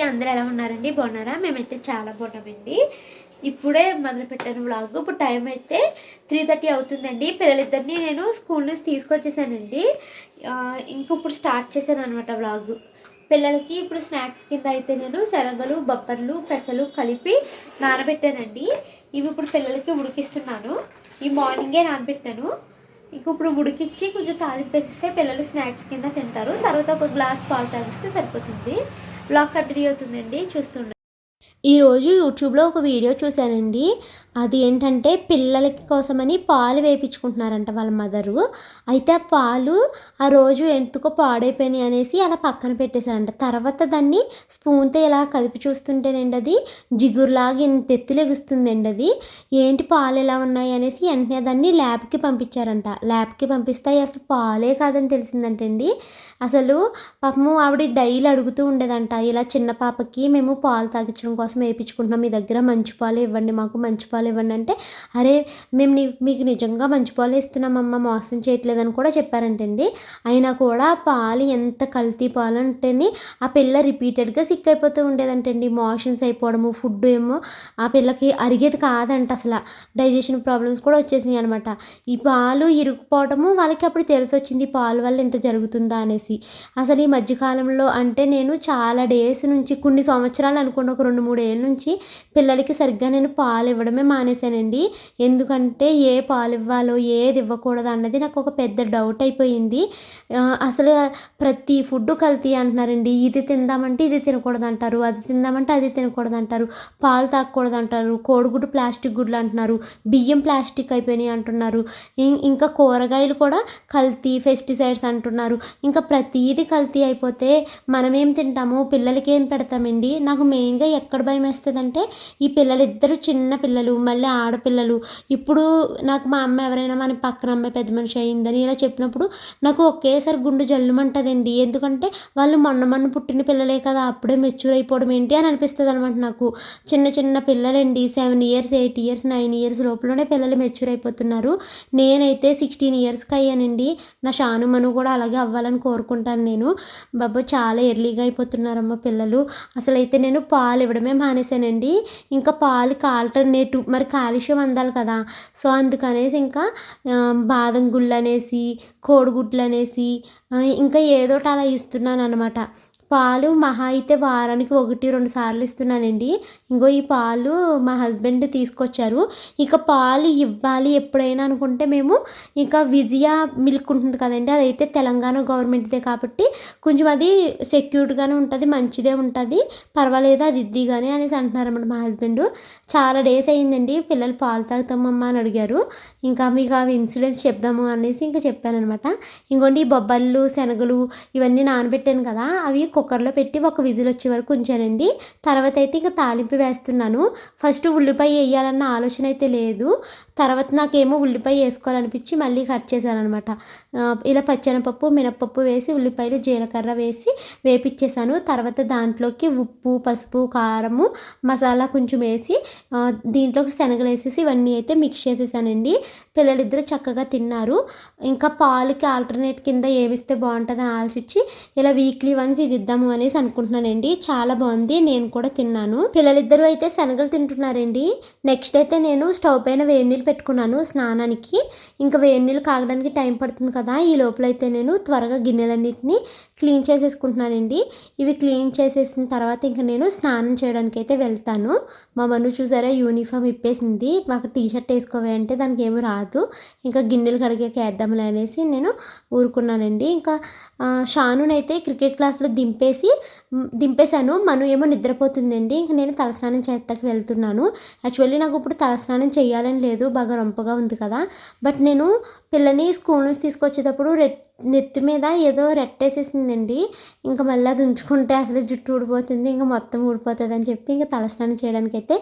నమస్తే అందరూ ఎలా ఉన్నారండి? బాగున్నారా? మేమైతే చాలా బాగున్నామండి. ఇప్పుడే మొదలు పెట్టాను వ్లాగ్. ఇప్పుడు టైం అయితే త్రీ థర్టీ అవుతుందండి. పిల్లలిద్దరిని నేను స్కూల్ నుంచి తీసుకొచ్చేసానండి. ఆ, ఇంక ఇప్పుడు స్టార్ట్ చేశాను అనమాట వ్లాగ్. పిల్లలకి ఇప్పుడు స్నాక్స్ కింద అయితే నేను శనగలు బొబ్బర్లు పెసలు కలిపి నానబెట్టానండి. ఇవి ఇప్పుడు పిల్లలకి ఉడికిస్తున్నాను. ఈ మార్నింగే నానబెట్టాను. ఇంక ఇప్పుడు ఉడికిచ్చి కొంచెం తాలింపేసిస్తే పిల్లలు స్నాక్స్ కింద తింటారు. తర్వాత ఒక గ్లాస్ పాలు తాగిస్తే సరిపోతుంది. బ్లాగ్ కంటిన్యూ అవుతుందండి చూస్తుండే ఈరోజు యూట్యూబ్లో ఒక వీడియో చూశానండి. అది ఏంటంటే పిల్లలకి కోసమని పాలు వేయించుకుంటున్నారంట వాళ్ళ మదరు. అయితే ఆ పాలు ఆ రోజు ఎందుకో పాడైపోయినాయి అనేసి అలా పక్కన పెట్టేశారంట. తర్వాత దాన్ని స్పూన్తో ఇలా కలిపి చూస్తుంటేనండి అది జిగురులాగా ఇంత ఎత్తులు ఎగుస్తుందండి అది. ఏంటి పాలు ఎలా ఉన్నాయి అనేసి వెంటనే దాన్ని ల్యాబ్కి పంపించారంట. ల్యాబ్కి పంపిస్తే అసలు పాలే కాదని తెలిసిందంటండి అసలు పాపము ఆవిడ డైలీ అడుగుతూ ఉండేదంట ఇలా చిన్న పాపకి మేము పాలు తాగించడం కోసం వేయించుకుంటున్నాం మీ దగ్గర మంచి పాలు ఇవ్వండి మాకు మంచి పాలు ఇవ్వండి అంటే అరే మేము నీ మీకు నిజంగా మంచి పాలు ఇస్తున్నామమ్మ మోసం చేయట్లేదని కూడా చెప్పారంటండి. అయినా కూడా పాలు ఎంత కల్తీ పాలు అంటేని ఆ పిల్ల రిపీటెడ్గా సిక్ అయిపోతూ ఉండేదంటండి. మోషన్స్ అయిపోవడము ఫుడ్ ఏమో ఆ పిల్లకి అరిగేది కాదంట అసలు. డైజెషన్ ప్రాబ్లమ్స్ కూడా వచ్చేసినాయి అనమాట ఈ పాలు ఇరుక్కుపోవడము వాళ్ళకి అప్పుడు తెలిసి వచ్చింది పాలు వల్ల ఇంత జరుగుతుందా అనేసి. అసలు ఈ మధ్యకాలంలో అంటే నేను చాలా డేస్ నుంచి కొన్ని సంవత్సరాలు అనుకోండి ఒక రెండు మూడు ఏళ్ళ నుంచి పిల్లలకి సరిగ్గా నేను పాలు ఇవ్వడమే మానేశానండి. ఎందుకంటే ఏ పాలు ఇవ్వాలో ఏది ఇవ్వకూడదు అన్నది నాకు ఒక పెద్ద డౌట్ అయిపోయింది. అసలు ప్రతి ఫుడ్ కల్తీ అంటున్నారండి. ఇది తిందామంటే ఇది తినకూడదు అంటారు అది తిందామంటే అది తినకూడదు అంటారు పాలు తాగకూడదు అంటారు కోడిగుడ్డు ప్లాస్టిక్ గుడ్లు అంటున్నారు. బియ్యం ప్లాస్టిక్ అయిపోయినాయి అంటున్నారు. ఇంకా కూరగాయలు కూడా కల్తీ పెస్టిసైడ్స్ అంటున్నారు. ఇంకా ప్రతీది కల్తీ అయిపోతే మనమేం తింటాము? పిల్లలకి ఏం పెడతామండి? నాకు మెయిన్గా ఎక్కడ భయం వేస్తుందంటే ఈ పిల్లలు ఇద్దరు చిన్న పిల్లలు మళ్ళీ ఆడపిల్లలు. ఇప్పుడు నాకు మా అమ్మ ఎవరైనా మన పక్కన అమ్మాయి పెద్ద మనిషి అయిందని ఇలా చెప్పినప్పుడు నాకు ఒకేసారి గుండె జల్లుమంటుందండి. ఎందుకంటే వాళ్ళు మొన్న మొన్న పుట్టిన పిల్లలే కదా అప్పుడే మెచ్యూర్ అయిపోవడం ఏంటి అని అనిపిస్తుంది అనమాట నాకు. చిన్న చిన్న పిల్లలండి seven years eight years nine years లోపలనే పిల్లలు మెచ్యూర్ అయిపోతున్నారు. నేనైతే సిక్స్టీన్ ఇయర్స్కి అయ్యానండి. నా షానుమను కూడా అలాగే అవ్వాలని కోరుకుంటాను నేను. బాబు చాలా ఎర్లీగా అయిపోతున్నారమ్మ పిల్లలు. అసలు అయితే నేను పాలు ఇవ్వడమే మానేశానండి. ఇంకా పాలుకి ఆల్టర్నేటివ్ మరి కాలుష్యం అందాలి కదా. సో అందుకనేసి ఇంకా బాదం గుళ్ళు అనేసి కోడిగుడ్లు అనేసి ఇంకా ఏదో ఒకటి అలా ఇస్తున్నాను అనమాట పాలు మహా అయితే వారానికి ఒకటి రెండు సార్లు ఇస్తున్నానండి. ఇంకో ఈ పాలు మా హస్బెండ్ తీసుకొచ్చారు. ఇక పాలు ఇవ్వాలి ఎప్పుడైనా అనుకుంటే మేము ఇంకా విజయ మిల్క్ ఉంటుంది కదండి అదైతే తెలంగాణ గవర్నమెంట్దే కాబట్టి కొంచెం అది సెక్యూర్డ్గానే ఉంటుంది మంచిదే ఉంటుంది. పర్వాలేదు అది ఇద్దిగానే అనేసి అంటున్నారన్నమాట మా హస్బెండ్. చాలా డేస్ అయ్యిందండి పిల్లలు పాలు తాగుతామమ్మా అని అడిగారు. ఇంకా మీకు అవి ఇన్సూరెన్స్ చెప్దాము అనేసి ఇంకా చెప్పానమాట ఇంకోండి ఈ బొబ్బర్లు శనగలు ఇవన్నీ నానబెట్టాను కదా అవి కుక్కర్లో పెట్టి ఒక విజిల్ వచ్చే వరకు ఉంచానండి. తర్వాత అయితే ఇంకా తాలింపు వేస్తున్నాను. ఫస్ట్ ఉల్లిపాయ వేయాలన్న ఆలోచన అయితే లేదు. తర్వాత నాకేమో ఉల్లిపాయ వేసుకోవాలనిపించి మళ్ళీ కట్ చేశాను అనమాట ఇలా పచ్చెనపప్పు మినపప్పు వేసి ఉల్లిపాయలు జీలకర్ర వేసి వేపిచ్చేసాను తర్వాత దాంట్లోకి ఉప్పు పసుపు కారము మసాలా కొంచెం వేసి దీంట్లోకి శనగలు వేసేసి ఇవన్నీ అయితే మిక్స్ చేసేసానండి. పిల్లలిద్దరూ చక్కగా తిన్నారు. ఇంకా పాలకి ఆల్టర్నేట్ కింద ఏమిస్తే బాగుంటుందని ఆలోచించి ఇలా వీక్లీ వన్స్ ఇది చేద్దాము అనేసి అనుకుంటున్నానండి. చాలా బాగుంది. నేను కూడా తిన్నాను. పిల్లలిద్దరూ అయితే శనగలు తింటున్నారండి. నెక్స్ట్ అయితే నేను స్టవ్ పైన వేడి నీళ్ళు పెట్టుకున్నాను స్నానానికి. ఇంకా వేడి నీళ్ళు కాగడానికి టైం పడుతుంది కదా. ఈ లోపల అయితే నేను త్వరగా గిన్నెలన్నింటినీ క్లీన్ చేసేసుకుంటున్నానండి. ఇవి క్లీన్ చేసేసిన తర్వాత ఇంకా నేను స్నానం చేయడానికి అయితే వెళ్తాను. మా మను చూసారా యూనిఫామ్ ఇప్పేసింది. మాకు టీ షర్ట్ వేసుకోవే అంటే దానికి ఏమీ రాదు. ఇంకా గిన్నెలు కడిగాక వేద్దాంలే అనేసి నేను ఊరుకున్నానండి. ఇంకా ఆ, షానునైతే క్రికెట్ క్లాస్లో దింపేసి దింపేశాను. మను ఏమో నిద్రపోతుందండి. ఇంక నేను తలస్నానం చేస్తాకి వెళ్తున్నాను. యాక్చువల్లీ నాకు ఇప్పుడు తలస్నానం చేయాలని లేదు. బాగా రొంపగా ఉంది కదా. బట్ నేను పిల్లని స్కూల్ నుంచి తీసుకొచ్చేటప్పుడు రెట్ నెత్తి మీద ఏదో రెట్టేసేసిందండి. ఇంకా మళ్ళీ అది ఉంచుకుంటే అసలు జుట్టు ఊడిపోతుంది ఇంకా మొత్తం ఊడిపోతుంది అని చెప్పి ఇంకా తలస్నానం చేయడానికి అయితే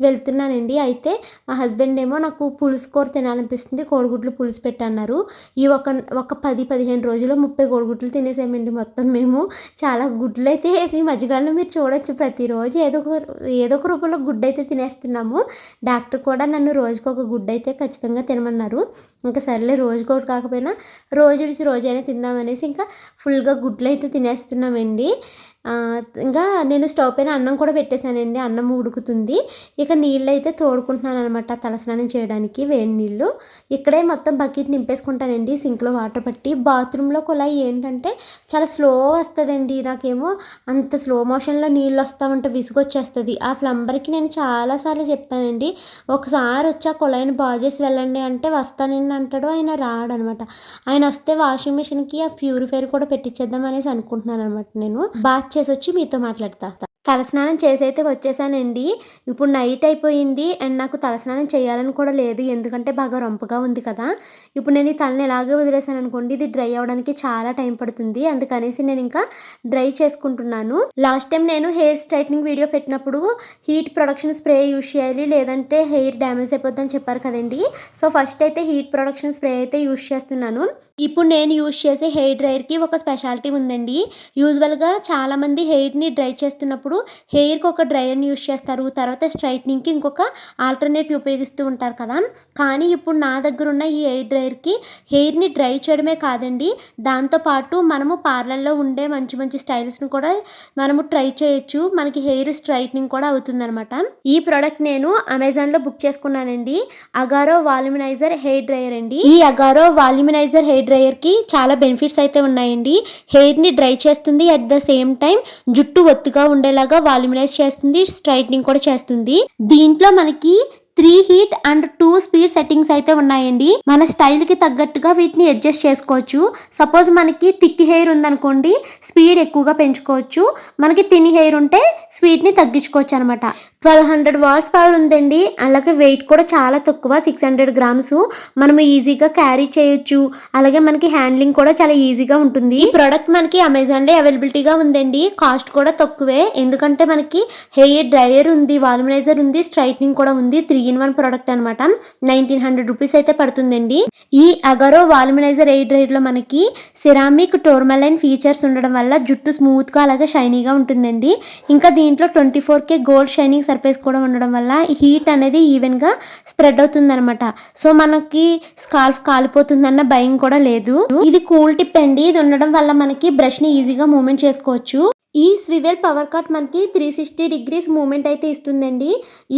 వెళ్తున్నానండి. అయితే మా హస్బెండ్ ఏమో నాకు పులుసు కూర తినాలనిపిస్తుంది కోడిగుడ్లు పులుసు పెట్టన్నారు. ఈ ఒక ఒక పది పదిహేను రోజుల్లో ముప్పై కోడిగుడ్లు తినేసామండి మొత్తం మేము. చాలా గుడ్లు అయితే వేసి ఈ మధ్యకాలంలో మీరు చూడొచ్చు. ప్రతిరోజు ఏదో ఒక ఏదో ఒక రూపంలో గుడ్డు అయితే తినేస్తున్నాము. డాక్టర్ కూడా నన్ను రోజుకి ఒక గుడ్డు అయితే ఖచ్చితంగా తినమన్నారు. ఇంకా సరేలే రోజుకోటి కాకపోయినా రోజు నుంచి రోజైనా తిందామనేసి ఇంకా ఫుల్గా గుడ్లు అయితే తినేస్తున్నామండి. ఇంకా నేను స్టవ్ పైన అన్నం కూడా పెట్టేశానండి. అన్నం ఉడుకుతుంది. ఇక నీళ్ళు అయితే తోడుకుంటున్నాను అనమాట తలస్నానం చేయడానికి వేడి నీళ్ళు. ఇక్కడే మొత్తం బకెట్ నింపేసుకుంటానండి. సింక్లో వాటర్ పట్టి బాత్రూంలో కుళాయి ఏంటంటే చాలా స్లో వస్తుందండి. నాకేమో అంత స్లో మోషన్లో నీళ్ళు వస్తామంటే ఉంటే విసుగొచ్చేస్తుంది. ఆ ప్లంబర్కి నేను చాలాసార్లు చెప్పానండి ఒకసారి వచ్చి ఆ కుళాయిని బాగు చేసి వెళ్ళండి అంటే వస్తానండి అంటాడు ఆయన రాడనమాట ఆయన వస్తే వాషింగ్ మిషన్కి ఆ ప్యూరిఫైర్ కూడా పెట్టించేద్దాం అనేసి అనుకుంటున్నాను అనమాట నేను. బాత్ చేసి వచ్చి మీతో మాట్లాడతా. తలస్నానం చేసైతే వచ్చేసానండి. ఇప్పుడు నైట్ అయిపోయింది. అండ్ నాకు తలస్నానం చేయాలని కూడా లేదు. ఎందుకంటే బాగా రొంపగా ఉంది కదా. ఇప్పుడు నేను ఈ తలని ఎలాగే వదిలేసాను అనుకోండి. ఇది డ్రై అవ్వడానికి చాలా టైం పడుతుంది. అందుకనేసి నేను ఇంకా డ్రై చేసుకుంటున్నాను. లాస్ట్ టైం నేను హెయిర్ స్ట్రైట్నింగ్ వీడియో పెట్టినప్పుడు హీట్ ప్రొడక్షన్ స్ప్రే యూజ్ చేయాలి. లేదంటే హెయిర్ డ్యామేజ్ అయిపోద్దని చెప్పారు కదండి. సో ఫస్ట్ అయితే హీట్ ప్రొడక్షన్ స్ప్రే అయితే యూజ్ చేస్తున్నాను. ఇప్పుడు నేను యూజ్ చేసే హెయిర్ డ్రైయర్కి ఒక స్పెషాలిటీ ఉందండి. యూజువల్గా చాలామంది హెయిర్ని డ్రై చేస్తున్నప్పుడు హెయిర్కి ఒక డ్రైయర్ని యూజ్ చేస్తారు. తర్వాత స్ట్రైట్నింగ్కి ఇంకొక ఆల్టర్నేటివ్ ఉపయోగిస్తూ ఉంటారు కదా. కానీ ఇప్పుడు నా దగ్గర ఉన్న ఈ హెయిర్ డ్రైయర్కి హెయిర్ని డ్రై చేయడమే కాదండి. దాంతోపాటు మనము పార్లర్లో ఉండే మంచి మంచి స్టైల్స్ని కూడా మనము ట్రై చేయొచ్చు. మనకి హెయిర్ స్ట్రైట్నింగ్ కూడా అవుతుందనమాట ఈ ప్రోడక్ట్ నేను అమెజాన్లో బుక్ చేసుకున్నానండి. అగారో వాల్యూమినైజర్ హెయిర్ డ్రైయర్ అండి. ఈ అగారో వాల్యూమినైజర్ హెయిర్ డ్రైయర్కి చాలా బెనిఫిట్స్ అయితే ఉన్నాయండి. హెయిర్ని డ్రై చేస్తుంది. అట్ ద సేమ్ టైం జుట్టు ఒత్తుగా ఉండేలా లాగా వాల్యూమినైజ్ చేస్తుంది స్ట్రైట్నింగ్ కూడా చేస్తుంది. దీంట్లో మనకి three heat and two speed settings అయితే ఉన్నాయండి. మన స్టైల్కి తగ్గట్టుగా వీటిని అడ్జస్ట్ చేసుకోవచ్చు. సపోజ్ మనకి థిక్ హెయిర్ ఉందనుకోండి స్పీడ్ ఎక్కువగా పెంచుకోవచ్చు. మనకి తిని హెయిర్ ఉంటే స్పీడ్ని తగ్గించుకోవచ్చు అనమాట ట్వెల్వ్ హండ్రెడ్ వాట్స్ పవర్ ఉందండి. అలాగే వెయిట్ కూడా చాలా తక్కువ సిక్స్ హండ్రెడ్ గ్రామ్స్. మనం ఈజీగా క్యారీ చేయొచ్చు. అలాగే మనకి హ్యాండ్లింగ్ కూడా చాలా ఈజీగా ఉంటుంది. ఈ ప్రోడక్ట్ మనకి అమెజాన్లో అవైలబిలిటీగా ఉందండి. కాస్ట్ కూడా తక్కువే. ఎందుకంటే మనకి హెయిర్ డ్రైయర్ ఉంది వాల్యుమైజర్ ఉంది స్ట్రైట్నింగ్ కూడా ఉంది త్రీ ఇన్ వన్ ప్రోడక్ట్ అనమాట నైన్టీన్ హండ్రెడ్ రూపీస్ అయితే పడుతుందండి. ఈ అగరో వాల్యుమైజర్ ఎయిర్లో మనకి సిరామిక్ టోర్మలైన్ ఫీచర్స్ ఉండడం వల్ల జుట్టు స్మూత్గా అలాగే షైనీగా ఉంటుందండి. ఇంకా దీంట్లో twenty four K gold shining surface కూడా ఉండడం వల్ల హీట్ అనేది ఈవెన్గా స్ప్రెడ్ అవుతుందన్నమాట. సో మనకి స్కాల్ఫ్ కాలిపోతుందన్న భయం కూడా లేదు. ఇది కూల్ టిప్ అండి. ఇది ఉండడం వల్ల మనకి బ్రష్ని ఈజీగా మూమెంట్ చేసుకోవచ్చు. ఈ స్వివెల్ పవర్ కట్ మనకి త్రీ సిక్స్టీ డిగ్రీస్ మూమెంట్ అయితే ఇస్తుందండి.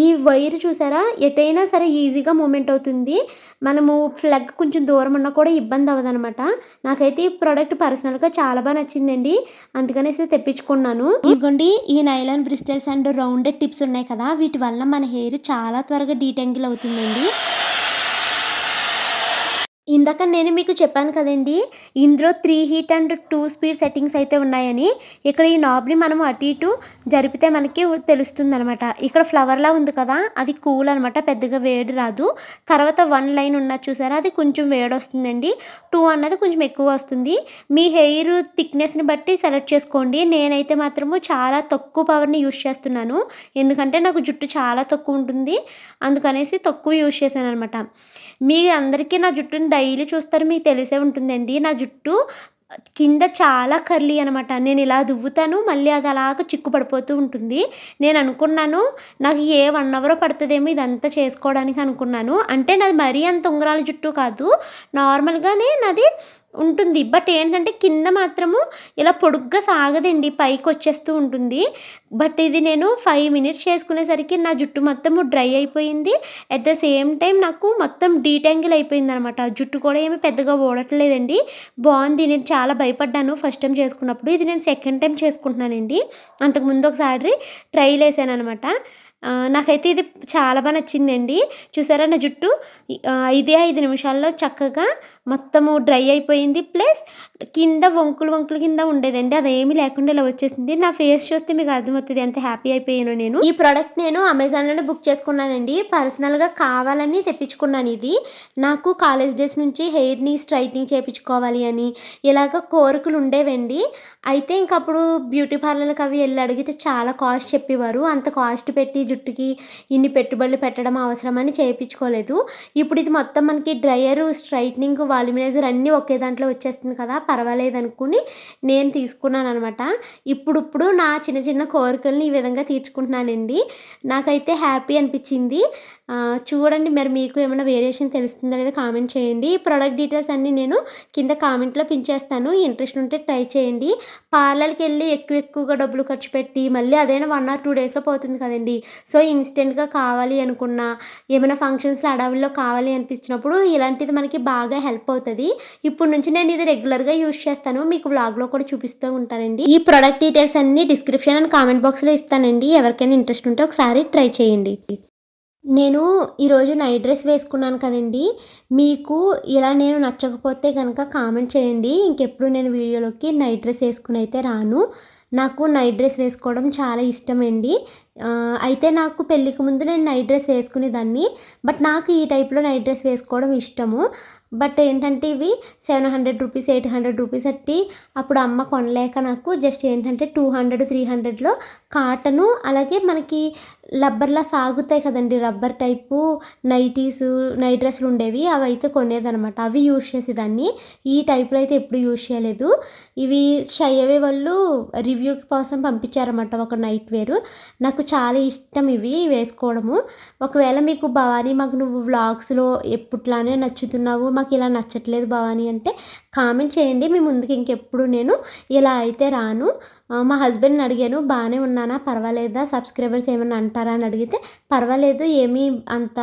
ఈ వైర్ చూసారా? ఎటైనా సరే ఈజీగా మూమెంట్ అవుతుంది. మనము ఫ్లగ్ కొంచెం దూరం ఉన్నా కూడా ఇబ్బంది అవ్వదనమాట నాకైతే ఈ ప్రోడక్ట్ పర్సనల్గా చాలా బాగా నచ్చిందండి. అందుకనేసి తెప్పించుకున్నాను. ఇదిగోండి ఈ nylon bristles and rounded tips ఉన్నాయి కదా? వీటి వల్ల మన హెయిర్ చాలా త్వరగా డీటెంగిల్ అవుతుందండి ఇందాక నేను మీకు చెప్పాను కదండి ఇందులో three heat and two speed settings అయితే ఉన్నాయని. ఇక్కడ ఈ నాబ్ని మనం అటు ఇటు జరిపితే మనకి తెలుస్తుంది అనమాట ఇక్కడ ఫ్లవర్లా ఉంది కదా అది కూల్ అనమాట పెద్దగా వేడి రాదు. తర్వాత వన్ లైన్ ఉన్నది చూసారా అది కొంచెం వేడి వస్తుందండి. టూ అన్నది కొంచెం ఎక్కువ వస్తుంది. మీ హెయిర్ థిక్నెస్ని బట్టి సెలెక్ట్ చేసుకోండి. నేనైతే మాత్రము చాలా తక్కువ పవర్ని యూస్ చేస్తున్నాను. ఎందుకంటే నాకు జుట్టు చాలా తక్కువ ఉంటుంది. అందుకనేసి తక్కువ యూస్ చేశాను అనమాట మీ అందరికీ నా జుట్టుని డైలీ చూస్తారు మీకు తెలిసే ఉంటుందండి. నా జుట్టు కింద చాలా కర్లీ అనమాట నేను ఇలా దువ్వుతాను మళ్ళీ అది అలాగ చిక్కు పడిపోతూ ఉంటుంది. నేను అనుకున్నాను నాకు ఏ వన్ అవర్ పడుతుందేమో ఇదంతా చేసుకోవడానికి అనుకున్నాను. అంటే నాది మరీ అంత ఉంగరాల జుట్టు కాదు. నార్మల్గానే నాది ఉంటుంది. బట్ ఏంటంటే కింద మాత్రము ఇలా పొడుగ్గా సాగదండి. పైకి వచ్చేస్తూ ఉంటుంది. బట్ ఇది నేను ఫైవ్ మినిట్స్ చేసుకునేసరికి నా జుట్టు మొత్తము డ్రై అయిపోయింది. అట్ ద సేమ్ టైం నాకు మొత్తం డీటాంగిల్ అయిపోయింది అనమాట జుట్టు కూడా ఏమి పెద్దగా ఓడట్లేదండి బాగుంది. నేను చాలా భయపడ్డాను ఫస్ట్ టైం చేసుకున్నప్పుడు. ఇది నేను సెకండ్ టైం చేసుకుంటున్నానండి. అంతకుముందు ఒకసారి ట్రైల్ వేసాను అనమాట నాకైతే ఇది చాలా బాగా నచ్చిందండి. చూసారా నా జుట్టు? ఐదే ఐదు నిమిషాల్లో చక్కగా మొత్తము డ్రై అయిపోయింది. ప్లస్ కింద వంకులు వంకులు కింద ఉండేదండి. అదేమి లేకుండా ఇలా వచ్చేసింది. నా ఫేస్ చూస్తే మీకు అర్థమవుతుంది ఎంత హ్యాపీ అయిపోయాను నేను. ఈ ప్రోడక్ట్ నేను అమెజాన్లోనే బుక్ చేసుకున్నానండి. పర్సనల్గా కావాలని తెప్పించుకున్నాను ఇది. నాకు కాలేజ్ డేస్ నుంచి హెయిర్ని స్ట్రైట్నింగ్ చేయించుకోవాలి అని ఇలాగ కోరికలు ఉండేవండి. అయితే ఇంకప్పుడు బ్యూటీ పార్లర్కి అవి వెళ్ళి అడిగితే చాలా కాస్ట్ చెప్పేవారు. అంత కాస్ట్ పెట్టి జుట్టుకి ఇన్ని పెట్టుబడులు పెట్టడం అవసరమని చేయించుకోలేదు ఇప్పుడు ఇది మొత్తం మనకి డ్రయర్ స్ట్రైట్నింగ్ వాల్యుమైజర్ అన్నీ ఒకే దాంట్లో వచ్చేస్తుంది కదా పర్వాలేదు అనుకుని నేను తీసుకున్నాను అనమాట ఇప్పుడు ఇప్పుడు నా చిన్న చిన్న కోరికల్ని ఈ విధంగా తీర్చుకుంటున్నానండి. నాకైతే హ్యాపీ అనిపించింది. చూడండి మరి మీకు ఏమైనా వేరియేషన్ తెలుస్తుందో లేదో కామెంట్ చేయండి. ఈ ప్రోడక్ట్ డీటెయిల్స్ అన్నీ నేను కింద కామెంట్లో పించేస్తాను ఇంట్రెస్ట్ ఉంటే ట్రై చేయండి. పార్లర్కి వెళ్ళి ఎక్కువ ఎక్కువగా డబ్బులు ఖర్చు పెట్టి మళ్ళీ అదైనా వన్ ఆర్ టూ డేస్లో పోతుంది కదండి. సో ఇన్స్టెంట్గా కావాలి అనుకున్నా ఏమైనా ఫంక్షన్స్లో అడవుల్లో కావాలి అనిపించినప్పుడు ఇలాంటిది మనకి బాగా హెల్ప్ అవుతుంది. ఇప్పుడు నుంచి నేను ఇది రెగ్యులర్గా యూస్ చేస్తాను. మీకు వ్లాగ్లో కూడా చూపిస్తూ ఉంటానండి. ఈ ప్రోడక్ట్ డీటెయిల్స్ అన్ని డిస్క్రిప్షన్ అండ్ కామెంట్ బాక్స్లో ఇస్తానండి. ఎవరికైనా ఇంట్రెస్ట్ ఉంటే ఒకసారి ట్రై చేయండి. నేను ఈరోజు నైట్ డ్రెస్ వేసుకున్నాను కదండి. మీకు ఇలా నేను నచ్చకపోతే కనుక కామెంట్ చేయండి. ఇంకెప్పుడు నేను వీడియోలోకి నైట్ డ్రెస్ వేసుకుని అయితే రాను. నాకు నైట్ డ్రెస్ వేసుకోవడం చాలా ఇష్టమండి. అండి అయితే నాకు పెళ్ళికి ముందు నేను నైట్ డ్రెస్ వేసుకునేదాన్ని. బట్ నాకు ఈ టైప్లో నైట్ డ్రెస్ వేసుకోవడం ఇష్టము. బట్ ఏంటంటే ఇవి seven hundred rupees eight hundred rupees అట్టి అప్పుడు అమ్మ కొనలేక నాకు జస్ట్ ఏంటంటే టూ హండ్రెడ్ త్రీ హండ్రెడ్లో కాటను అలాగే మనకి రబ్బర్లా సాగుతాయి కదండి రబ్బర్ టైపు నైటీస్ నైట్ డ్రెస్లు ఉండేవి. అవి అయితే కొనేదనమాట అవి యూజ్ చేసేదాన్ని. ఈ టైప్లో అయితే ఎప్పుడు యూజ్ చేయలేదు. ఇవి షయ్యవే వాళ్ళు రివ్యూ కోసం పంపించారన్నమాట ఒక నైట్ వేరు. నాకు చాలా ఇష్టం ఇవి వేసుకోవడము. ఒకవేళ మీకు భవానీ మాకు నువ్వు వ్లాగ్స్లో ఎప్పుట్లానే నచ్చుతున్నావు మాకు ఇలా నచ్చట్లేదు భవానీ అంటే కామెంట్ చేయండి. మీ ముందుకు ఇంకెప్పుడు నేను ఇలా అయితే రాను. మా హస్బెండ్ని అడిగాను బాగానే ఉన్నానా? పర్వాలేదా? సబ్స్క్రైబర్స్ ఏమైనా అంటారా? అని అడిగితే పర్వాలేదు ఏమీ అంత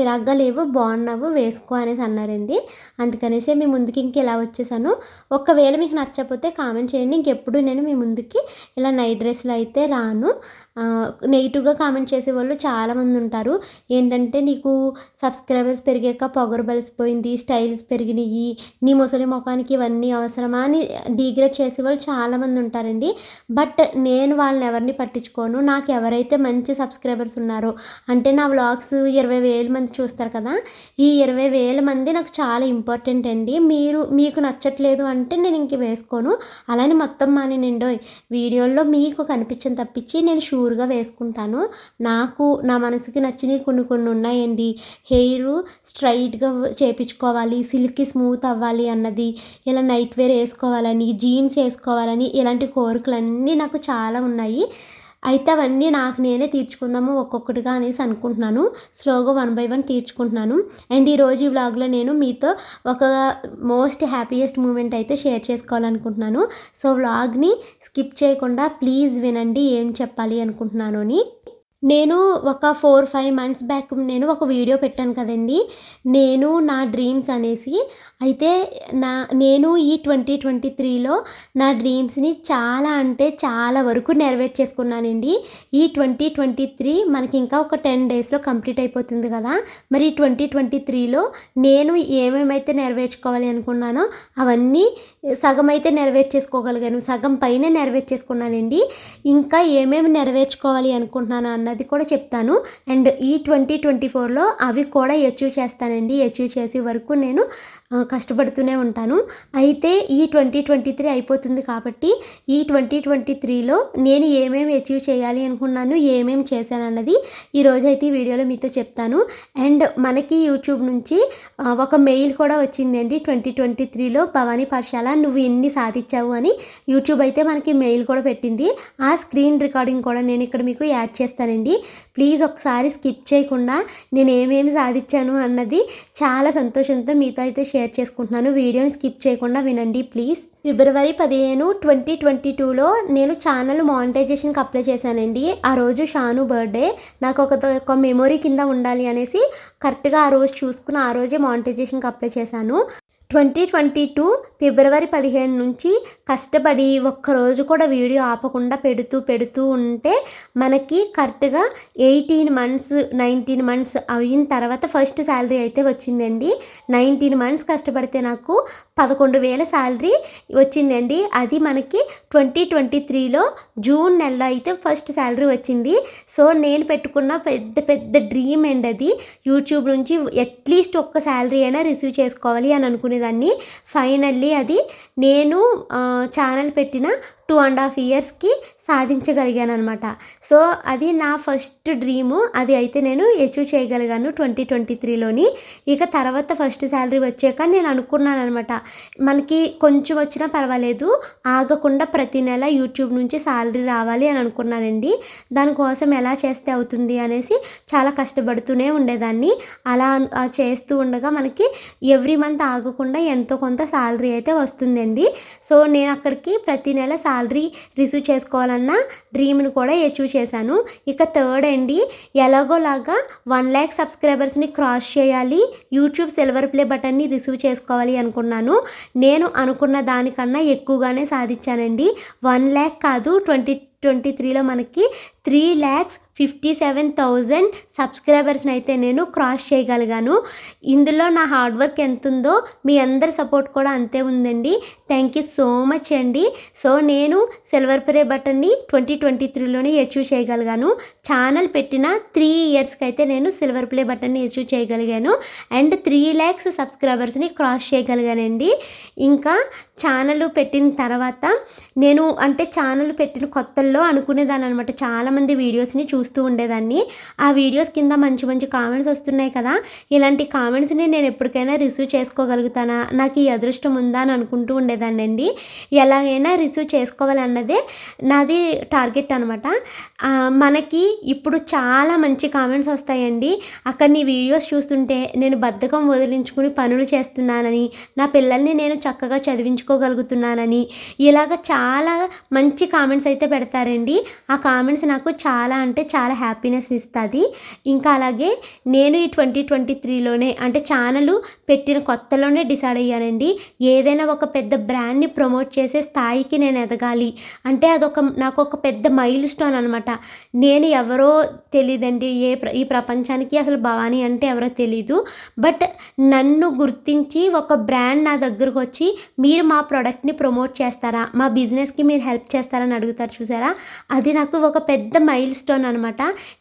చిరాగ్గా లేవు బాగున్నావు వేసుకో అనేసి అన్నారండి. అందుకనేసి మీ ముందుకి ఇంక ఇలా వచ్చేసాను. ఒకవేళ మీకు నచ్చకపోతే కామెంట్ చేయండి. ఇంకెప్పుడు నేను మీ ముందుకి ఇలా నైట్ డ్రెస్లో అయితే రాను. నెగిటివ్గా కామెంట్ చేసేవాళ్ళు చాలామంది ఉంటారు. ఏంటంటే నీకు సబ్స్క్రైబర్స్ పెరిగాక పొగరు బలిసిపోయింది స్టైల్స్ పెరిగినాయి నీ ముసలి ముఖానికి ఇవన్నీ అవసరమా? అని డీగ్రేడ్ చేసేవాళ్ళు చాలామంది ఉంటారండి. బట్ నేను వాళ్ళని ఎవరిని పట్టించుకోను. నాకు ఎవరైతే మంచి సబ్స్క్రైబర్స్ ఉన్నారో అంటే నా వ్లాగ్స్ ఇరవై వేల మంది చూస్తారు కదా ఈ ఇరవై వేల మంది నాకు చాలా ఇంపార్టెంట్ అండి. మీరు మీకు నచ్చట్లేదు అంటే నేను ఇంక వేసుకోను. అలానే మొత్తం మానేనండో వీడియోల్లో మీకు కనిపించని తప్పించి నేను షూర్గా వేసుకుంటాను. నాకు నా మనసుకి నచ్చినవి కొన్ని కొన్ని ఉన్నాయండి. హెయిర్ స్ట్రైట్గా చేపించుకోవాలి సిల్కీ స్మూత్ అవ్వాలి అన్నది ఇలా నైట్ వేర్ వేసుకోవాలని జీన్స్ వేసుకోవాలని ఇలాంటి కోరికలన్నీ నాకు చాలా ఉన్నాయి. అయితే అవన్నీ నాకు నేనే తీర్చుకుందాము ఒక్కొక్కటిగా అనేసి అనుకుంటున్నాను. స్లోగా వన్ బై వన్ తీర్చుకుంటున్నాను. అండ్ ఈరోజు ఈ వ్లాగ్లో నేను మీతో ఒక మోస్ట్ హ్యాపీయెస్ట్ మూమెంట్ అయితే షేర్ చేసుకోవాలనుకుంటున్నాను. సో వ్లాగ్ని స్కిప్ చేయకుండా ప్లీజ్ వినండి ఏం చెప్పాలి అనుకుంటున్నాను అని. నేను ఒక ఫోర్ ఫైవ్ మంత్స్ బ్యాక్ నేను ఒక వీడియో పెట్టాను కదండి. నేను నా డ్రీమ్స్ అనేసి అయితే నా నేను ఈ ట్వంటీ ట్వంటీ త్రీలో నా డ్రీమ్స్ని చాలా అంటే చాలా వరకు నెరవేర్చేసుకున్నానండి ఈ ట్వంటీ ట్వంటీ త్రీ మనకి ఇంకా ఒక టెన్ డేస్లో కంప్లీట్ అయిపోతుంది కదా. మరి ట్వంటీ ట్వంటీ త్రీలో నేను ఏమేమైతే నెరవేర్చుకోవాలి అనుకున్నానో అవన్నీ సగం అయితే నెరవేర్చేసుకోగలిగాను సగం పైన నెరవేర్చేసుకున్నానండి. ఇంకా ఏమేమి నెరవేర్చుకోవాలి అనుకుంటున్నాను అన్నది కూడా చెప్తాను. అండ్ ఈ ట్వంటీ ట్వంటీ ఫోర్లో అవి కూడా అచీవ్ చేస్తానండి. అచీవ్ చేసే వరకు నేను కష్టపడుతూనే ఉంటాను. అయితే ఈ ట్వంటీ ట్వంటీ త్రీ అయిపోతుంది కాబట్టి ఈ ట్వంటీ ట్వంటీ త్రీలో నేను ఏమేమి అచీవ్ చేయాలి అనుకున్నాను ఏమేమి చేశాను అన్నది ఈరోజు అయితే ఈ వీడియోలో మీతో చెప్తాను. అండ్ మనకి యూట్యూబ్ నుంచి ఒక మెయిల్ కూడా వచ్చిందండి. ట్వంటీ ట్వంటీ త్రీలో భవానీ పాఠశాల నువ్వు ఎన్ని సాధించావు అని యూట్యూబ్ అయితే మనకి మెయిల్ కూడా పెట్టింది. ఆ స్క్రీన్ రికార్డింగ్ కూడా నేను ఇక్కడ మీకు యాడ్ చేస్తానండి. ప్లీజ్ ఒకసారి స్కిప్ చేయకుండా నేను ఏమేమి సాధించాను అన్నది చాలా సంతోషంతో మీతో అయితే షేర్ చేసుకుంటున్నాను. వీడియోని స్కిప్ చేయకుండా వినండి ప్లీజ్. ఫిబ్రవరి పదిహేను ట్వంటీ ట్వంటీ టూలో నేను ఛానల్ మానిటైజేషన్కి అప్లై చేశానండి. ఆ రోజు షాను బర్త్డే. నాకు ఒక ఒక మెమొరీ కింద ఉండాలి అనేసి కరెక్ట్గా ఆ రోజు చూసుకుని ఆ రోజే మానిటైజేషన్కి అప్లై చేశాను. ట్వంటీ ట్వంటీ టూ ఫిబ్రవరి పదిహేను నుంచి కష్టపడి ఒక్కరోజు కూడా వీడియో ఆపకుండా పెడుతూ పెడుతూ ఉంటే మనకి కరెక్ట్గా ఎయిటీన్ మంత్స్ నైన్టీన్ మంత్స్ అయిన తర్వాత ఫస్ట్ శాలరీ అయితే వచ్చిందండి. నైన్టీన్ మంత్స్ కష్టపడితే నాకు పదకొండు వేల శాలరీ వచ్చిందండి. అది మనకి ట్వంటీ ట్వంటీ త్రీలో జూన్ నెలలో అయితే ఫస్ట్ శాలరీ వచ్చింది. సో నేను పెట్టుకున్న పెద్ద పెద్ద డ్రీమ్ అండి అది. యూట్యూబ్ నుంచి అట్లీస్ట్ ఒక్క శాలరీ అయినా రిసీవ్ చేసుకోవాలి అని అనుకునేదాన్ని ఫైనల్లీ అది నేను ఛానల్ పెట్టిన టూ అండ్ హాఫ్ ఇయర్స్కి సాధించగలిగాను అనమాట సో అది నా ఫస్ట్ డ్రీము. అది అయితే నేను అచీవ్ చేయగలిగాను ట్వంటీ ట్వంటీ త్రీలోని. ఇక తర్వాత ఫస్ట్ శాలరీ వచ్చాక నేను అనుకున్నాను అనమాట మనకి కొంచెం వచ్చినా పర్వాలేదు. ఆగకుండా ప్రతి నెల యూట్యూబ్ నుంచి శాలరీ రావాలి అని అనుకున్నానండి. దానికోసం ఎలా చేస్తే అవుతుంది అనేసి చాలా కష్టపడుతూనే ఉండేదాన్ని. అలా చేస్తూ ఉండగా మనకి ఎవ్రీ మంత్ ఆగకుండా ఎంతో కొంత శాలరీ అయితే వస్తుందండి. సో నేను అక్కడికి ప్రతి నెల శాలరీ రిసీవ్ చేసుకోవాలన్న డ్రీమ్ని కూడా అచీవ్ చేశాను. ఇక థర్డ్ అండి ఎలాగోలాగా వన్ ల్యాక్ సబ్స్క్రైబర్స్ని క్రాస్ చేయాలి యూట్యూబ్ సిల్వర్ ప్లే బటన్ని రిసీవ్ చేసుకోవాలి అనుకున్నాను. నేను అనుకున్న దానికన్నా ఎక్కువగానే సాధించానండి. వన్ ల్యాక్ కాదు ట్వంటీ ట్వంటీ త్రీలో మనకి three lakhs fifty seven thousand సబ్స్క్రైబర్స్ని అయితే నేను క్రాస్ చేయగలిగాను. ఇందులో నా హార్డ్ వర్క్ ఎంత ఉందో మీ అందరి సపోర్ట్ కూడా అంతే ఉందండి. థ్యాంక్ యూ సో మచ్ అండి. సో నేను సిల్వర్ ప్రే బటన్ని ట్వంటీ ట్వంటీ త్రీలోనే అచీవ్ చేయగలిగాను. ఛానల్ పెట్టిన త్రీ ఇయర్స్కి అయితే నేను సిల్వర్ ప్లే బటన్ని అచీవ్ చేయగలిగాను. అండ్ త్రీ ల్యాక్స్ సబ్స్క్రైబర్స్ని క్రాస్ చేయగలిగానండి. ఇంకా ఛానల్ పెట్టిన తర్వాత నేను అంటే ఛానల్ పెట్టిన కొత్తల్లో అనుకునేదాన్ని అనమాట చాలామంది వీడియోస్ని చూస్తూ ఉండేదాన్ని. ఆ వీడియోస్ కింద మంచి మంచి కామెంట్స్ వస్తున్నాయి కదా. ఇలాంటి కామెంట్స్ని నేను ఎప్పటికైనా రిసీవ్ చేసుకోగలుగుతానా? నాకు ఈ అదృష్టం ఉందా అని అనుకుంటూ ఉండేదాన్ని అండి ఎలాగైనా రిసీవ్ చేసుకోవాలన్నదే నాది టార్గెట్ అనమాట మనకి ఇప్పుడు చాలా మంచి కామెంట్స్ వస్తాయండి. అక్కడ నీ వీడియోస్ చూస్తుంటే నేను బద్ధకం వదిలించుకుని పనులు చేస్తున్నానని నా పిల్లల్ని నేను చక్కగా చదివించుకోగలుగుతున్నానని ఇలాగ చాలా మంచి కామెంట్స్ అయితే పెడతారండి. ఆ కామెంట్స్ నాకు చాలా అంటే చాలా చాలా హ్యాపీనెస్ ఇస్తుంది. ఇంకా అలాగే నేను ఈ ట్వంటీ ట్వంటీ త్రీలోనే అంటే ఛానల్ పెట్టిన కొత్తలోనే డిసైడ్ అయ్యానండి. ఏదైనా ఒక పెద్ద బ్రాండ్ని ప్రమోట్ చేసే స్థాయికి నేను ఎదగాలి. అంటే అదొక నాకు ఒక పెద్ద మైల్ స్టోన్ అనమాట నేను ఎవరో తెలియదండి ఏ ప్ర ఈ ప్రపంచానికి అసలు భవానీ అంటే ఎవరో తెలీదు. బట్ నన్ను గుర్తించి ఒక బ్రాండ్ నా దగ్గరకు వచ్చి మీరు మా ప్రోడక్ట్ని ప్రమోట్ చేస్తారా? మా బిజినెస్కి మీరు హెల్ప్ చేస్తారని అడుగుతారు చూసారా? అది నాకు ఒక పెద్ద మైల్ స్టోన్ అనమాట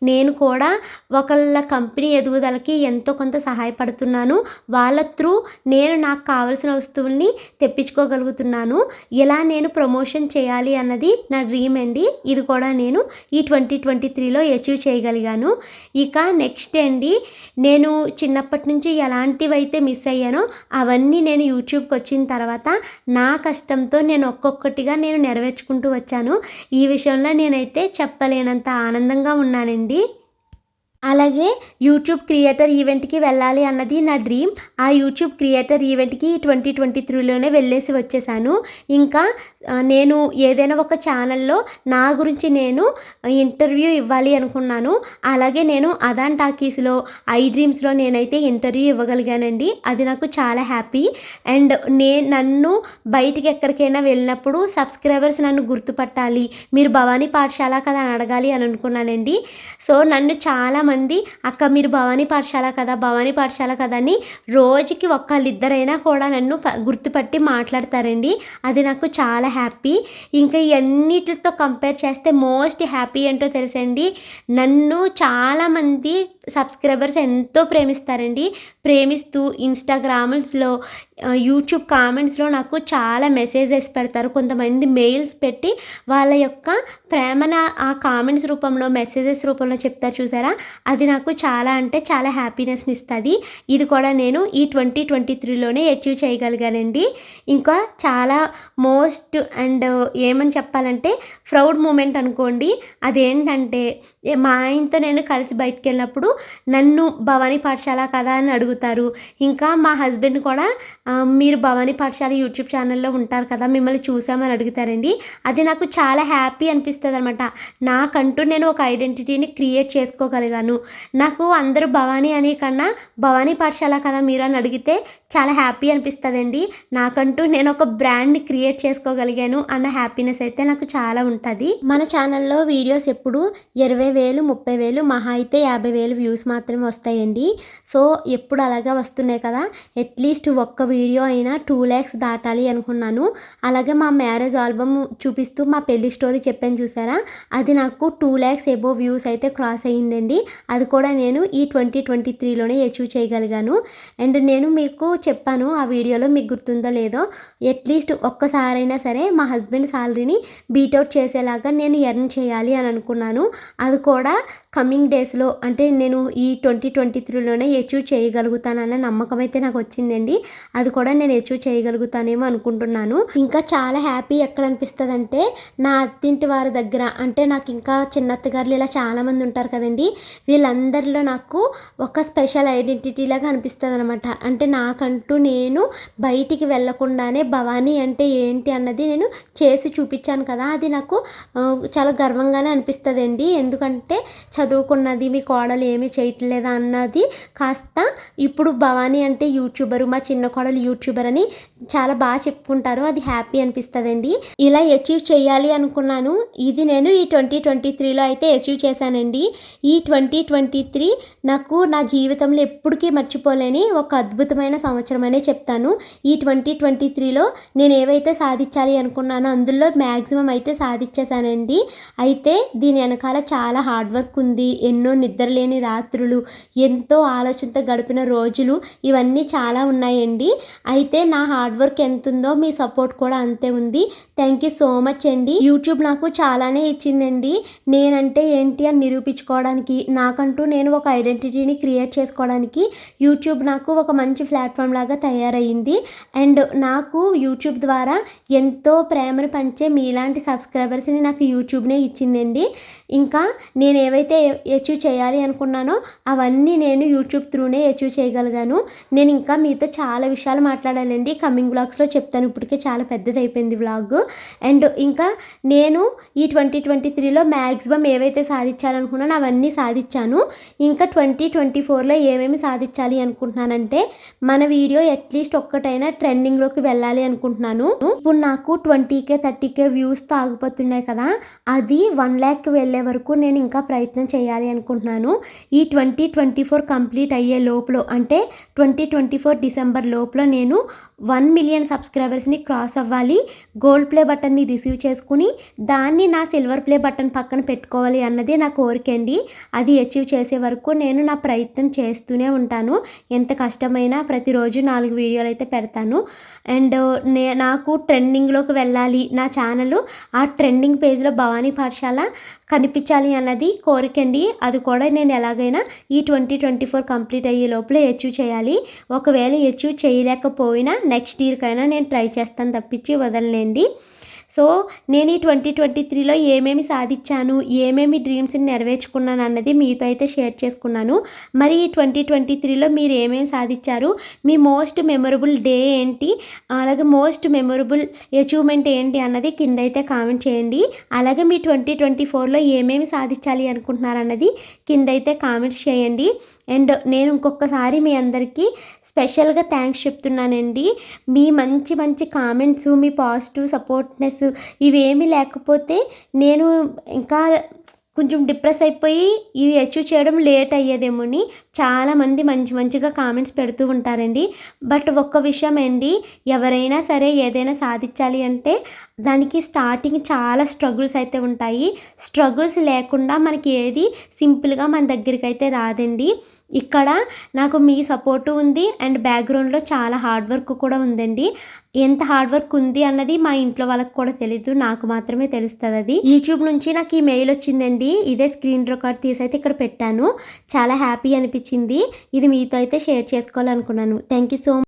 నేను కూడా ఒకళ్ళ కంపెనీ ఎదుగుదలకి ఎంతో కొంత సహాయపడుతున్నాను. వాళ్ళ త్రూ నేను నాకు కావలసిన వస్తువుల్ని తెప్పించుకోగలుగుతున్నాను. ఇలా నేను ప్రమోషన్ చేయాలి అన్నది నా డ్రీమ్ అండి. ఇది కూడా నేను ఈ ట్వంటీ ట్వంటీ త్రీలో అచీవ్ చేయగలిగాను. ఇక నెక్స్ట్ అండి నేను చిన్నప్పటి నుంచి ఎలాంటివైతే మిస్ అయ్యానో అవన్నీ నేను యూట్యూబ్కి వచ్చిన తర్వాత నా కష్టంతో నేను ఒక్కొక్కటిగా నేను నెరవేర్చుకుంటూ వచ్చాను. ఈ విషయంలో నేనైతే చెప్పలేనంత ఆనందంగా ఉన్నానండి. అలాగే యూట్యూబ్ క్రియేటర్ ఈవెంట్కి వెళ్ళాలి అన్నది నా డ్రీమ్ ఆ యూట్యూబ్ క్రియేటర్ ఈవెంట్కి ట్వంటీ ట్వంటీ త్రీలోనే వెళ్ళేసి వచ్చేసాను. ఇంకా నేను ఏదైనా ఒక ఛానల్లో నా గురించి నేను ఇంటర్వ్యూ ఇవ్వాలి అనుకున్నాను. అలాగే నేను అదాన్ టాకీస్లో ఐ డ్రీమ్స్లో నేనైతే ఇంటర్వ్యూ ఇవ్వగలిగానండి. అది నాకు చాలా హ్యాపీ అండ్ నే నన్ను బయటికి ఎక్కడికైనా వెళ్ళినప్పుడు సబ్స్క్రైబర్స్ నన్ను గుర్తుపట్టాలి. మీరు భవానీ పాఠశాల కదా అని అడగాలి అని అనుకున్నానండి. సో నన్ను చాలా చాలామంది అక్క మీరు భవానీ పాఠశాల కదా భవానీ పాఠశాల కదా అని రోజుకి ఒక్కళ్ళిద్దరైనా కూడా నన్ను గుర్తుపట్టి మాట్లాడతారండి. అది నాకు చాలా హ్యాపీ. ఇంకా ఇవన్నిటితో కంపేర్ చేస్తే మోస్ట్ హ్యాపీ ఏంటో తెలుసండి. నన్ను చాలామంది సబ్స్క్రైబర్స్ ఎంతో ప్రేమిస్తారండి. ప్రేమిస్తూ ఇన్స్టాగ్రామ్స్లో యూట్యూబ్ కామెంట్స్లో నాకు చాలా మెసేజెస్ పెడతారు. కొంతమంది మెయిల్స్ పెట్టి వాళ్ళ యొక్క ప్రేమన ఆ కామెంట్స్ రూపంలో మెసేజెస్ రూపంలో చెప్తారు చూసారా? అది నాకు చాలా అంటే చాలా హ్యాపీనెస్ని ఇస్తుంది. ఇది కూడా నేను ఈ ట్వంటీ ట్వంటీ త్రీలోనే అచీవ్ చేయగలిగానండి. ఇంకా చాలా మోస్ట్ అండ్ ఏమని చెప్పాలంటే ప్రౌడ్ మూమెంట్ అనుకోండి. అదేంటంటే మా ఆయనతో నేను కలిసి బయటికి వెళ్ళినప్పుడు నన్ను భవానీ పాఠశాల కదా అని అడుగుతారు. ఇంకా మా హస్బెండ్ కూడా మీరు భవానీ పాఠశాల యూట్యూబ్ ఛానల్లో ఉంటారు కదా మిమ్మల్ని చూసామని అడుగుతారండి. అది నాకు చాలా హ్యాపీ అనిపిస్తుంది అనమాట నాకంటూ నేను ఒక ఐడెంటిటీని క్రియేట్ చేసుకోగలిగాను. నాకు అందరూ భవానీ అని కన్నా భవానీ పాఠశాల కదా మీరు అని అడిగితే చాలా హ్యాపీ అనిపిస్తుందండి. నాకంటూ నేను ఒక బ్రాండ్ని క్రియేట్ చేసుకోగలిగాను అన్న హ్యాపీనెస్ అయితే నాకు చాలా ఉంటుంది. మన ఛానల్లో వీడియోస్ ఎప్పుడు ఇరవై వేలు ముప్పై వేలు మహా అయితే యాభై వేలు వ్యూస్ మాత్రమే వస్తాయండి. సో ఎప్పుడు అలాగే వస్తున్నాయి కదా. అట్లీస్ట్ ఒక్క వీడియో అయినా టూ ల్యాక్స్ దాటాలి అనుకున్నాను. అలాగే మా మ్యారేజ్ ఆల్బమ్ చూపిస్తూ మా పెళ్ళి స్టోరీ చెప్పాను చూసారా? అది నాకు టూ ల్యాక్స్ ఎబో వ్యూస్ అయితే క్రాస్ అయ్యిందండి. అది కూడా నేను ఈ ట్వంటీ ట్వంటీ త్రీలోనే అచీవ్ చేయగలిగాను. అండ్ నేను మీకు చెప్పాను ఆ వీడియోలో మీకు గుర్తుందో లేదో అట్లీస్ట్ ఒక్కసారైనా సరే మా హస్బెండ్ శాలరీని బీట్అవుట్ చేసేలాగా నేను ఎర్న్ చేయాలి అని అనుకున్నాను. అది కూడా కమింగ్ డేస్లో అంటే నేను ఈ ట్వంటీ ట్వంటీ త్రీలోనే అచీవ్ చేయగలుగుతానన్న నమ్మకం అయితే నాకు వచ్చిందండి. అది కూడా నేను అచీవ్ చేయగలుగుతానేమో అనుకుంటున్నాను. ఇంకా చాలా హ్యాపీ ఎక్కడ అనిపిస్తుంది అంటే నా అత్తింటి వారి దగ్గర అంటే నాకు ఇంకా చిన్నత్తగారులు ఇలా చాలామంది ఉంటారు కదండి. వీళ్ళందరిలో నాకు ఒక స్పెషల్ ఐడెంటిటీ లాగా అనిపిస్తుంది అనమాట అంటే నాకంటూ నేను బయటికి వెళ్ళకుండానే భవానీ అంటే ఏంటి అన్నది నేను చేసి చూపించాను కదా అది నాకు చాలా గర్వంగానే అనిపిస్తుంది అండి ఎందుకంటే చదువుకున్నది మీ కోడలు ఏమీ చేయట్లేదా అన్నది కాస్త ఇప్పుడు భవానీ అంటే యూట్యూబర్ మా చిన్న కోడలు యూట్యూబర్ అని చాలా బాగా చెప్పుకుంటారు అది హ్యాపీ అనిపిస్తుంది అండి ఇలా అచీవ్ చేయాలి అనుకున్నాను ఇది నేను ఈ ట్వంటీ ట్వంటీ త్రీలో అయితే అచీవ్ చేశానండి. ఈ ట్వంటీ ట్వంటీ త్రీ నాకు నా జీవితంలో ఎప్పటికీ మర్చిపోలేని ఒక అద్భుతమైన సంవత్సరం అనే చెప్తాను. ఈ ట్వంటీ ట్వంటీ త్రీలో నేను ఏవైతే సాధించాలి అనుకున్నానో అందులో మ్యాక్సిమం అయితే సాధించేశానండి. అయితే దీని వెనకాల చాలా హార్డ్ వర్క్ ఉంది. ఎన్నో నిద్రలేని రాత్రులు ఎంతో ఆలోచనతో గడిపిన రోజులు ఇవన్నీ చాలా ఉన్నాయండి. అయితే నా హార్డ్ వర్క్ ఎంత ఉందో మీ సపోర్ట్ కూడా అంతే ఉంది. థ్యాంక్ యూ సో మచ్ అండి. యూట్యూబ్ నాకు చాలానే ఇచ్చిందండి. నేనంటే ఏంటి అని నిరూపించుకోవడానికి నాకంటూ నేను ఒక ఐడెంటిటీని క్రియేట్ చేసుకోవడానికి యూట్యూబ్ నాకు ఒక మంచి ప్లాట్ఫామ్ లాగా తయారయ్యింది అండ్ నాకు యూట్యూబ్ ద్వారా ఎంతో ప్రేమను పంచే మీలాంటి సబ్స్క్రైబర్స్ని నాకు యూట్యూబ్నే ఇచ్చిందండి. ఇంకా నేను ఏవైతే అచీవ్ చేయాలి అనుకున్నానో అవన్నీ నేను యూట్యూబ్ త్రూనే అచీవ్ చేయగలిగాను. నేను ఇంకా మీతో చాలా విషయాలు మాట్లాడాలండి. కమింగ్ వ్లాగ్స్లో చెప్తాను. ఇప్పటికే చాలా పెద్దది అయిపోయింది వ్లాగ్ అండ్ ఇంకా నేను ఈ ట్వంటీ ట్వంటీ త్రీలో మ్యాక్సిమం ఏవైతే సాధించాలనుకున్నానో అవన్నీ సాధించాను. ఇంకా ట్వంటీ ట్వంటీ ఫోర్లో ఏమేమి సాధించాలి అనుకుంటున్నానంటే మన వీడియో అట్లీస్ట్ ఒక్కటైనా ట్రెండింగ్లోకి వెళ్ళాలి అనుకుంటున్నాను. ఇప్పుడు నాకు ట్వంటీకే థర్టీకే వ్యూస్తో ఆగిపోతున్నాయి కదా. అది వన్ ల్యాక్ వెళ్ళే వరకు నేను ఇంకా ప్రయత్నం చేయాలి అనుకుంటున్నాను. ఈ ట్వంటీ ట్వంటీ ఫోర్ కంప్లీట్ అయ్యే లోపల అంటే ట్వంటీ ట్వంటీ ఫోర్ డిసెంబర్ లోపల నేను వన్ మిలియన్ సబ్స్క్రైబర్స్ని క్రాస్ అవ్వాలి. గోల్డ్ ప్లే బటన్ని రిసీవ్ చేసుకుని దాన్ని నా సిల్వర్ ప్లే బటన్ పక్కన పెట్టుకోవాలి అన్నది నా కోరిక అండి. అది అచీవ్ చేసే వరకు నేను నా ప్రయత్నం చేస్తూనే ఉంటాను. ఎంత కష్టమైనా ప్రతిరోజు నాలుగు వీడియోలు అయితే పెడతాను. అండ్ నే నాకు ట్రెండింగ్లోకి వెళ్ళాలి నా ఛానల్ ఆ ట్రెండింగ్ పేజ్లో భవానీ పాఠశాల కనిపించాలి అన్నది కోరికండి అది కూడా నేను ఎలాగైనా ఈ ట్వంటీ ట్వంటీ ఫోర్ కంప్లీట్ అయ్యే లోపల అచీవ్ చేయాలి. ఒకవేళ అచీవ్ చేయలేకపోయినా నెక్స్ట్ ఇయర్కైనా నేను ట్రై చేస్తాను తప్పించి వదలనండి. సో నేను ఈ ట్వంటీ ట్వంటీ త్రీలో ఏమేమి సాధించాను ఏమేమి డ్రీమ్స్ని నెరవేర్చుకున్నాను అన్నది మీతో అయితే షేర్ చేసుకున్నాను. మరి ఈ ట్వంటీ ట్వంటీ త్రీలో మీరు ఏమేమి సాధించారు మీ మోస్ట్ మెమొరబుల్ డే ఏంటి అలాగే మోస్ట్ మెమొరబుల్ అచీవ్మెంట్ ఏంటి అన్నది కింద అయితే కామెంట్ చేయండి. అలాగే మీ ట్వంటీ ట్వంటీ ఫోర్లో ఏమేమి సాధించాలి అనుకుంటున్నారు అన్నది కింద అయితే కామెంట్స్ చేయండి. అండ్ నేను ఇంకొకసారి మీ అందరికీ స్పెషల్గా థ్యాంక్స్ చెప్తున్నానండి. మీ మంచి మంచి కామెంట్స్ మీ పాజిటివ్ సపోర్ట్నెస్ ఇవేమీ లేకపోతే నేను ఇంకా కొంచెం డిప్రెస్ అయిపోయి ఇవి అచీవ్ చేయడం లేట్ అయ్యేదేమోని చాలామంది మంచి మంచిగా కామెంట్స్ పెడుతూ ఉంటారండి. బట్ ఒక్క విషయం అండి ఎవరైనా సరే ఏదైనా సాధించాలి అంటే దానికి స్టార్టింగ్ చాలా స్ట్రగుల్స్ అయితే ఉంటాయి. స్ట్రగుల్స్ లేకుండా మనకి ఏది సింపుల్గా మన దగ్గరికి అయితే రాదండి. ఇక్కడ నాకు మీ సపోర్టు ఉంది అండ్ బ్యాక్గ్రౌండ్లో చాలా హార్డ్ వర్క్ కూడా ఉందండి. ఎంత హార్డ్ వర్క్ ఉంది అన్నది మా ఇంట్లో వాళ్ళకి కూడా తెలీదు నాకు మాత్రమే తెలుస్తుంది అది. యూట్యూబ్ నుంచి నాకు ఈ మెయిల్ వచ్చిందండి. ఇదే స్క్రీన్ రికార్డ్ తీసి అయితే ఇక్కడ పెట్టాను. చాలా హ్యాపీ అనిపించింది. ఇది మీతో అయితే షేర్ చేసుకోవాలనుకున్నాను. Thank you so